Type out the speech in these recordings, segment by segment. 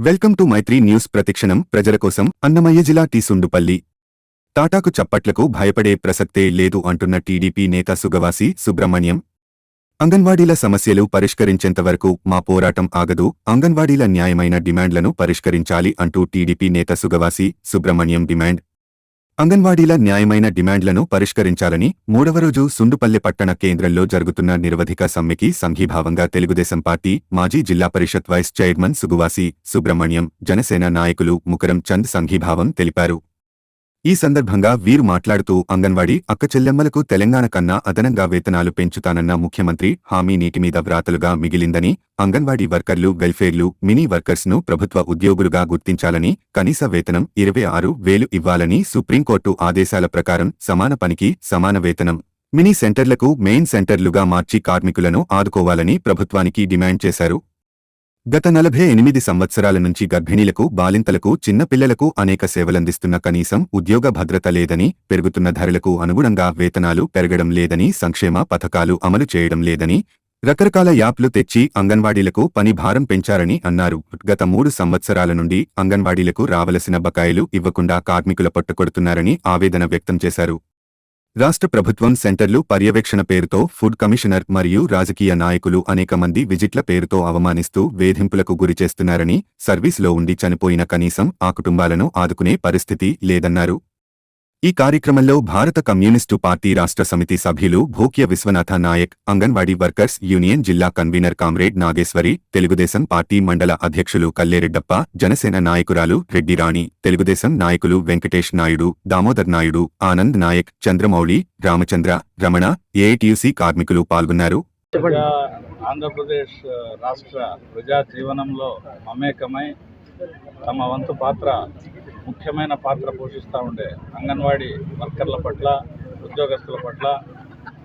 Welcome to Mythri news ప్రతిక్షణం. ప్రజల కోసం అన్నమయ్య జిల్లా టీ సుండుపల్లి. టాటాకు చప్పట్లకు భయపడే ప్రసక్తే లేదు అంటున్న టీడీపీ నేత సుగవాసి సుబ్రహ్మణ్యం. అంగన్వాడీల సమస్యలు పరిష్కరించేంతవరకు మా పోరాటం ఆగదు. అంగన్వాడీల న్యాయమైన డిమాండ్లను పరిష్కరించాలి అంటూ టీడీపీ నేత సుగవాసి సుబ్రహ్మణ్యం డిమాండ్. అంగన్వాడీల న్యాయమైన డిమాండ్లను పరిష్కరించాలని మూడవ రోజు సుండుపల్లె పట్టణ కేంద్రంలో జరుగుతున్న నిరవధిక సమ్మెకి సంఘీభావంగా తెలుగుదేశం పార్టీ మాజీ జిల్లా పరిషత్ వైస్ చైర్మన్ సుగువాసి సుబ్రహ్మణ్యం జనసేన నాయకులు ముకరం చంద్ సంఘీభావం తెలిపారు. ఈ సందర్భంగా వీరు మాట్లాడుతూ అంగన్వాడీ అక్కచెల్లెమ్మలకు తెలంగాణ కన్నా అదనంగా వేతనాలు పెంచుతానన్న ముఖ్యమంత్రి హామీ నీటిమీద వ్రాతలుగా మిగిలిందని అంగన్వాడీ వర్కర్లు వెల్ఫేర్లు మినీ వర్కర్స్ను ప్రభుత్వ ఉద్యోగులుగా గుర్తించాలని కనీస వేతనం ఇరవై ఆరు వేలు ఇవ్వాలని సుప్రీంకోర్టు ఆదేశాల ప్రకారం సమాన పనికి సమాన వేతనం మినీ సెంటర్లకు మెయిన్ సెంటర్లుగా మార్చి కార్మికులను ఆదుకోవాలని ప్రభుత్వానికి డిమాండ్ చేశారు. గత నలభై ఎనిమిది సంవత్సరాల నుంచి గర్భిణీలకు బాలింతలకు చిన్నపిల్లలకు అనేక సేవలందిస్తున్న కనీసం ఉద్యోగ భద్రత లేదని పెరుగుతున్న ధరలకు అనుగుణంగా వేతనాలు పెరగడం లేదని సంక్షేమ పథకాలు అమలు చేయడం లేదని రకరకాల యాప్లు తెచ్చి అంగన్వాడీలకు పని భారం పెంచారని అన్నారు. గత మూడు సంవత్సరాల నుండి అంగన్వాడీలకు రావలసిన బకాయిలు ఇవ్వకుండా కార్మికుల పట్టుకొడుతున్నారని ఆవేదన వ్యక్తం చేశారు. రాష్ట్ర ప్రభుత్వం సెంటర్లు పర్యవేక్షణ పేరుతో ఫుడ్ కమిషనర్ మరియు రాజకీయ నాయకులు అనేక మంది విజిట్ల పేరుతో అవమానిస్తూ వేధింపులకు గురిచేస్తున్నారని సర్వీస్లో సర్వీసులో ఉండి చనిపోయిన కనీసం ఆ కుటుంబాలను ఆదుకునే పరిస్థితి లేదన్నారు. ఈ కార్యక్రమంలో భారత కమ్యూనిస్టు పార్టీ రాష్ట్ర సమితి సభ్యులు భోక్య విశ్వనాథ నాయక్ అంగన్వాడీ వర్కర్స్ యూనియన్ జిల్లా convener comrade Nageswari Telugu Desam party మండల అధ్యక్షులు కల్లేరెడ్డప్ప జనసేన నాయకురాలు రెడ్డిరాణి తెలుగుదేశం నాయకులు వెంకటేష్ నాయుడు దామోదర్ నాయుడు ఆనంద్ నాయక్ చంద్రమౌళి రామచంద్ర రమణ ఏఐటియుసి కార్మికులు పాల్గొన్నారు. ఆంధ్రప్రదేశ్ రాష్ట్ర ప్రజా జీవనంలో మమేకమై తమ వంతు పాత్ర ముఖ్యమైన పాత్ర పోషిస్తూ ఉండే అంగన్వాడీ వర్కర్ల పట్ల ఉద్యోగస్తుల పట్ల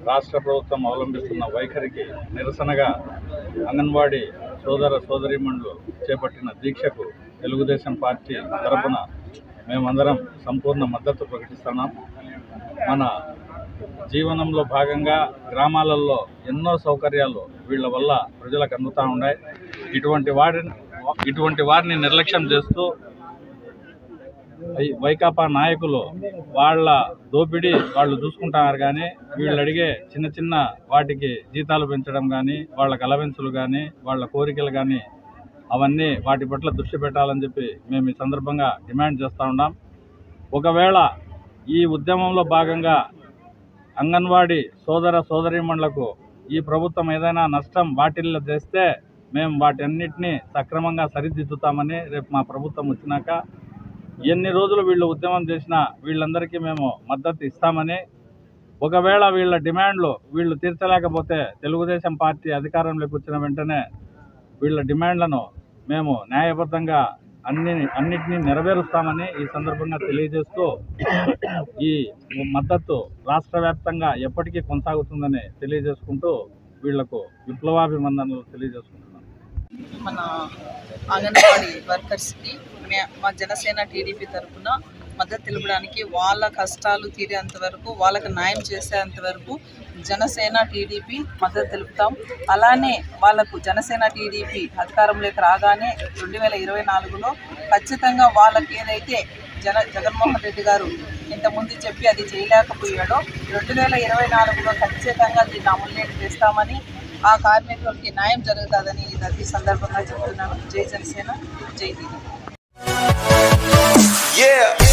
రాష్ట్ర ప్రభుత్వం అవలంబిస్తున్న వైఖరికి నిరసనగా అంగన్వాడీ సోదర సోదరీమణులు చేపట్టిన దీక్షకు తెలుగుదేశం పార్టీ తరపున మేమందరం సంపూర్ణ మద్దతు ప్రకటిస్తున్నాం. మన జీవనంలో భాగంగా గ్రామాలలో ఎన్నో సౌకర్యాలు వీళ్ళ వల్ల ప్రజలకు అందుతూ ఉన్నాయి. ఇటువంటి వారిని ఇటువంటి వారిని నిర్లక్ష్యం చేస్తూ వైకాపా నాయకులు వాళ్ళ దోపిడీ వాళ్ళు చూసుకుంటున్నారు కానీ వీళ్ళు అడిగే చిన్న చిన్న వాటికి జీతాలు పెంచడం కానీ వాళ్ళకి అలవెన్సులు కానీ వాళ్ళ కోరికలు కానీ అవన్నీ వాటి పట్ల దృష్టి పెట్టాలని చెప్పి మేము ఈ సందర్భంగా డిమాండ్ చేస్తూ ఉన్నాం. ఒకవేళ ఈ ఉద్యమంలో భాగంగా అంగన్వాడీ సోదర సోదరీమణులకు ఈ ప్రభుత్వం ఏదైనా నష్టం వాటిల్లో చేస్తే మేము వాటన్నిటిని సక్రమంగా సరిదిద్దుతామని రేపు మా ప్రభుత్వం వచ్చినాక ఎన్ని రోజులు వీళ్ళు ఉద్యమం చేసినా వీళ్ళందరికీ మేము మద్దతు ఇస్తామని ఒకవేళ వీళ్ళ డిమాండ్లు వీళ్ళు తీర్చలేకపోతే తెలుగుదేశం పార్టీ అధికారంలోకి వచ్చిన వెంటనే వీళ్ళ డిమాండ్లను మేము న్యాయబద్ధంగా అన్ని అన్నిటినీ నెరవేరుస్తామని ఈ సందర్భంగా తెలియజేస్తూ ఈ మద్దతు రాష్ట్ర వ్యాప్తంగా ఎప్పటికీ కొనసాగుతుందని తెలియజేసుకుంటూ వీళ్ళకు విప్లవాభిమందనలు తెలియజేసుకుంటున్నాను. మన అంగన్వాడీ వర్కర్స్కి మా జనసేన టీడీపీ తరఫున మద్దతు తెలపడానికి వాళ్ళ కష్టాలు తీరేంత వరకు వాళ్ళకి న్యాయం చేసేంత వరకు జనసేన టీడీపీ మద్దతు తెలుపుతాం. అలానే వాళ్ళకు జనసేన టీడీపీ అధికారంలోకి రాగానే రెండు వేల ఇరవై నాలుగులో ఖచ్చితంగా వాళ్ళకి ఏదైతే జన జగన్మోహన్ రెడ్డి గారు ఇంతకుముందు చెప్పి అది చేయలేకపోయాడో రెండు వేల ఇరవై నాలుగులో ఖచ్చితంగా దీన్ని అమలులోకి చేస్తామని ఆ కార్మికులకి న్యాయం జరుగుతుందని ఈ సందర్భంగా చెప్తున్నాను. జై జనసేన జై టీడీపీ. Yeah.